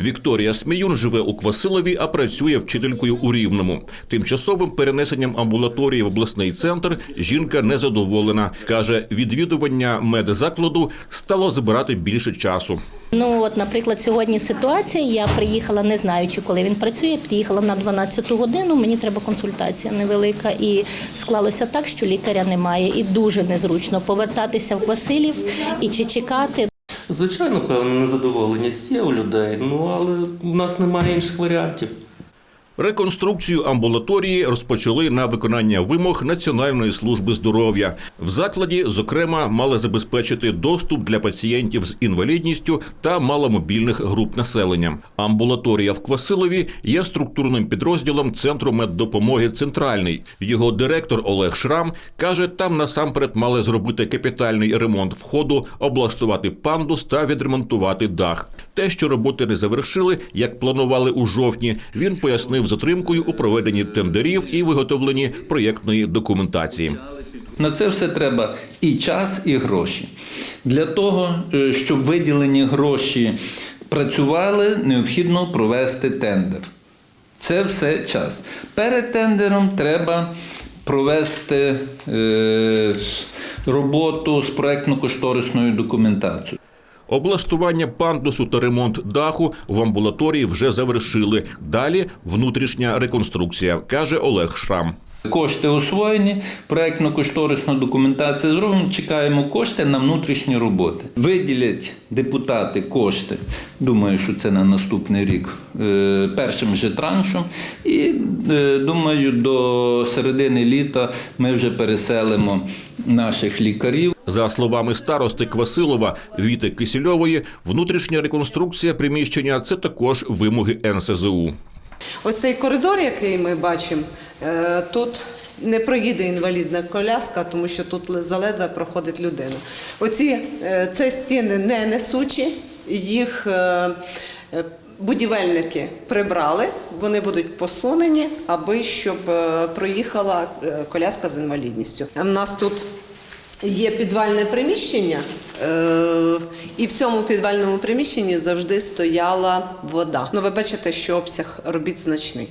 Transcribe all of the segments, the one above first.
Вікторія Сміюн живе у Квасилові, а працює вчителькою у Рівному. Тимчасовим перенесенням амбулаторії в обласний центр жінка незадоволена. Каже, відвідування медзакладу стало забирати більше часу. Ну от, наприклад, сьогодні ситуація. Я приїхала, не знаючи, коли він працює. Приїхала на 12 годину. Мені треба консультація невелика, і склалося так, що лікаря немає, і дуже незручно повертатися в Василів і чи чекати. Звичайно, певне незадоволеність є у людей, ну але в нас немає інших варіантів. Реконструкцію амбулаторії розпочали на виконання вимог Національної служби здоров'я. В закладі, зокрема, мали забезпечити доступ для пацієнтів з інвалідністю та маломобільних груп населення. Амбулаторія в Квасилові є структурним підрозділом Центру меддопомоги Центральний. Його директор Олег Шрам каже, там насамперед мали зробити капітальний ремонт входу, облаштувати пандус та відремонтувати дах. Те, що роботи не завершили, як планували у жовтні, він пояснив затримкою у проведенні тендерів і виготовленні проєктної документації. На це все треба і час, і гроші. Для того, е, щоб виділені гроші працювали, необхідно провести тендер. Це все час. Перед тендером треба провести е, роботу з проектно-кошторисною документацією. Облаштування пандусу та ремонт даху в амбулаторії вже завершили. Далі внутрішня реконструкція, каже Олег Шрам. Кошти освоєні, проектно-кошторисна документація зроблена. Чекаємо кошти на внутрішні роботи. Виділять депутати кошти. Думаю, що це на наступний рік е, першим же траншем. І е, думаю, до середини літа ми вже переселимо наших лікарів. За словами старости Квасилова Віти Кисельової, внутрішня реконструкція приміщення це також вимоги НСЗУ. Ось цей коридор, який ми бачимо, е, тут не проїде інвалідна коляска, тому що тут заледве проходить людина. Оці е, це стіни не несучі, їх е, будівельники прибрали, вони будуть посунені, аби щоб проїхала коляска з інвалідністю. У нас тут Є підвальне приміщення, е, і в цьому підвальному приміщенні завжди стояла вода. Ну, ви бачите, що обсяг робіт значний.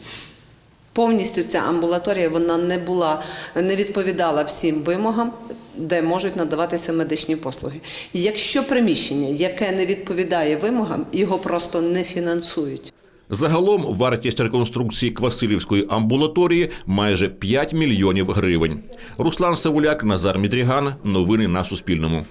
Повністю ця амбулаторія вона не була, не відповідала всім вимогам, де можуть надаватися медичні послуги. Якщо приміщення, яке не відповідає вимогам, його просто не фінансують. Загалом вартість реконструкції Квасилівської амбулаторії майже 5 мільйонів гривень. Руслан Савуляк, Назар Мідріган. Новини на Суспільному.